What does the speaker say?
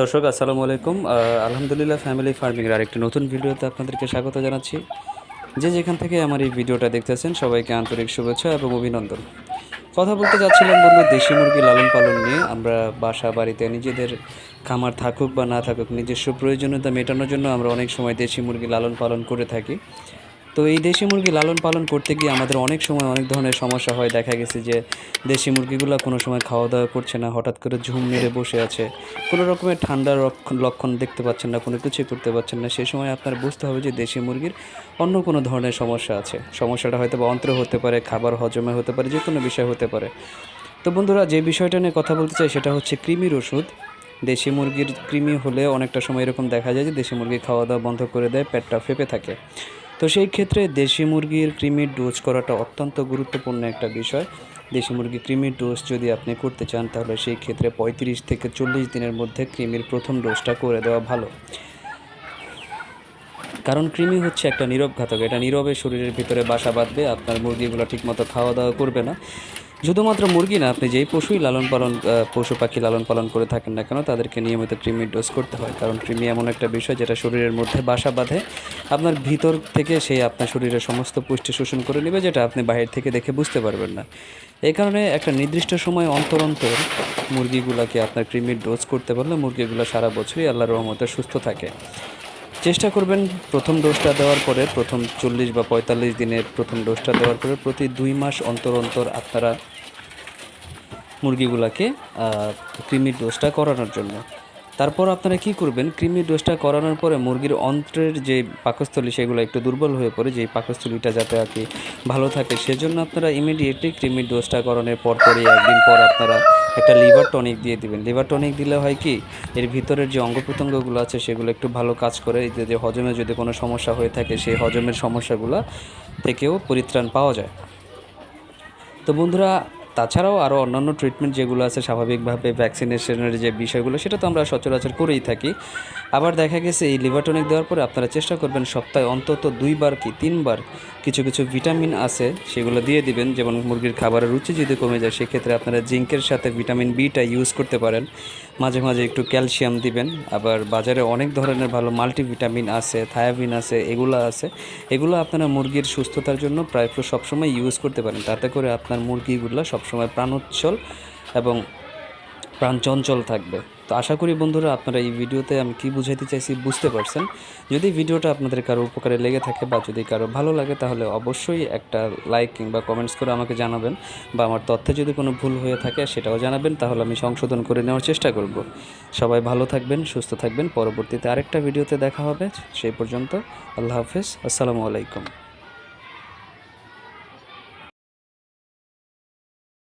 দর্শক, আসসালামু আলাইকুম। আলহামদুলিল্লাহ ফ্যামিলি ফার্মিংয়ের আরেকটি নতুন ভিডিওতে আপনাদেরকে স্বাগত জানাচ্ছি। যে যেখান থেকে আমার এই ভিডিওটা দেখতেছেন, সবাইকে আন্তরিক শুভেচ্ছা এবং অভিনন্দন। কথা বলতে যাচ্ছিলাম বন্ধু দেশি মুরগি লালন পালন নিয়ে। আমরা বাসা, বাড়িতে নিজেদের খামার থাকুক বা না থাকুক, নিজস্ব প্রয়োজনীয়তা মেটানোর জন্য আমরা অনেক সময় দেশি মুরগি লালন পালন করে থাকি। তো এই দেশি মুরগি লালন পালন করতে গিয়ে আমাদের অনেক সময় অনেক ধরনের সমস্যা হয়। দেখা গেছে যে দেশি মুরগিগুলো কোনো সময় খাওয়া দাওয়া করছে না, হঠাৎ করে ঝুম মেরে বসে আছে। কোনো রকমের ঠান্ডার লক্ষণ দেখতে পাচ্ছেন না, কোনো কিছুই করতে পারছেন না। সেই সময় আপনার বুঝতে হবে যে দেশি মুরগির অন্য কোনো ধরনের সমস্যা আছে। সমস্যাটা হয়তো বা অন্ত্র হতে পারে, খাবার হজমে হতে পারে, যে কোনো বিষয় হতে পারে। তো বন্ধুরা, যে বিষয়টা নিয়ে কথা বলতে চাই সেটা হচ্ছে কৃমির ওষুধ। দেশি মুরগির কৃমি হলে অনেকটা সময় এরকম দেখা যায় যে দেশি মুরগি খাওয়া দাওয়া বন্ধ করে দেয়, পেটটা ফেপে থাকে। তো সেই ক্ষেত্রে দেশি মুরগির ক্রিমির ডোজ করাটা অত্যন্ত গুরুত্বপূর্ণ একটা বিষয়। দেশি মুরগি ক্রিমির ডোজ যদি আপনি করতে চান, তাহলে সেই ক্ষেত্রে পঁয়ত্রিশ থেকে চল্লিশ দিনের মধ্যে ক্রিমির প্রথম ডোজটা করে দেওয়া ভালো। কারণ কৃমি হচ্ছে একটা নীরব ঘাতক। এটা নীরবে শরীরের ভিতরে বাসা বাঁধবে, আপনার মুরগিগুলো ঠিকমতো খাওয়া দাওয়া করবে না। শুধুমাত্র মুরগি না, আপনি যেই পশুই লালন পালন পশু পাখি লালন পালন করে থাকেন না কেন, তাদেরকে নিয়মিত কৃমির ডোজ করতে হয়। কারণ কৃমি এমন একটা বিষয় যেটা শরীরের মধ্যে বাসা বাঁধে। আপনার ভিতর থেকে সেই আপনার শরীরের সমস্ত পুষ্টি শোষণ করে নেবে, যেটা আপনি বাইরে থেকে দেখে বুঝতে পারবেন না। এই কারণে একটা নির্দিষ্ট সময় অন্তর অন্তর মুরগিগুলোকে আপনার কৃমির ডোজ করতে পারলে মুরগিগুলো সারা বছরই আল্লাহর রহমতে সুস্থ থাকে। চেষ্টা করবেন প্রথম ডোজটা দেওয়ার পরে, প্রথম চল্লিশ বা পঁয়তাল্লিশ দিনের প্রথম ডোজটা দেওয়ার পরে প্রতি দুই মাস অন্তর অন্তর আপনারা মুরগিগুলোকে কৃমির ডোজটা করানোর জন্য। তারপর আপনারা কি করবেন, কৃমির ডোজটা করানোর পরে মুরগির অন্ত্রের যে পাকস্থলী সেগুলো একটু দুর্বল হয়ে পড়ে, যেই পাকস্থলীটা যাতে আর কি ভালো থাকে, সেজন্য আপনারা ইমিডিয়েটলি কৃমির ডোজটা করানোর পর পরই একদিন পর আপনারা একটা লিভার টনিক দিয়ে দিবেন। লিভার টনিক দিলে হয় কি, এর ভিতরের যে অঙ্গ প্রত্যঙ্গগুলো আছে সেগুলো একটু ভালো কাজ করে যে হজমে যদি কোনো সমস্যা হয়ে থাকে, সেই হজমের সমস্যাগুলো থেকেও পরিত্রাণ পাওয়া যায়। তো বন্ধুরা তাছাড়াও আরও অন্যান্য ট্রিটমেন্ট যেগুলো আছে, স্বাভাবিকভাবে ভ্যাকসিনেশনের যে বিষয়গুলো, সেটা তো আমরা সচরাচর করেই থাকি। আবার দেখা গেছে, এই লিভারটনিক দেওয়ার পরে আপনারা চেষ্টা করবেন সপ্তাহে অন্তত দুইবার কি তিনবার কিছু কিছু ভিটামিন আছে, সেগুলো দিয়ে দিবেন। যেমন মুরগির খাবারের রুচি যদি কমে যায়, সেক্ষেত্রে আপনারা জিঙ্কের সাথে ভিটামিন বিটা ইউজ করতে পারেন। মাঝে মাঝে একটু ক্যালসিয়াম দিবেন। আবার বাজারে অনেক ধরনের ভালো মাল্টিভিটামিন আছে থায়াবিন আছে, এগুলো আছে। এগুলো আপনারা মুরগির সুস্থতার জন্য প্রায় সবসময় ইউজ করতে পারেন। তাতে করে আপনার মুরগিগুলো সবসময় প্রাণোচ্ছল এবং প্রাণ চঞ্চল থাকবে। তো আশা করি বন্ধুরা আপনারা এই ভিডিওতে আমি কি বুঝাইতে চাইছি বুঝতে পারছেন। যদি ভিডিওটা আপনাদের কারও উপকারে লেগে থাকে বা যদি কারও ভালো লাগে তাহলে অবশ্যই একটা লাইক কিংবা কমেন্টস করে আমাকে জানাবেন বা আমার তথ্যে যদি কোনো ভুল হয়ে থাকে সেটাও জানাবেন, তাহলে আমি সংশোধন করে নেওয়ার চেষ্টা করব। সবাই ভালো থাকবেন, সুস্থ থাকবেন। পরবর্তীতে আরেকটা ভিডিওতে দেখা হবে, সেই পর্যন্ত আল্লাহ হাফেজ, আসসালামু আলাইকুম।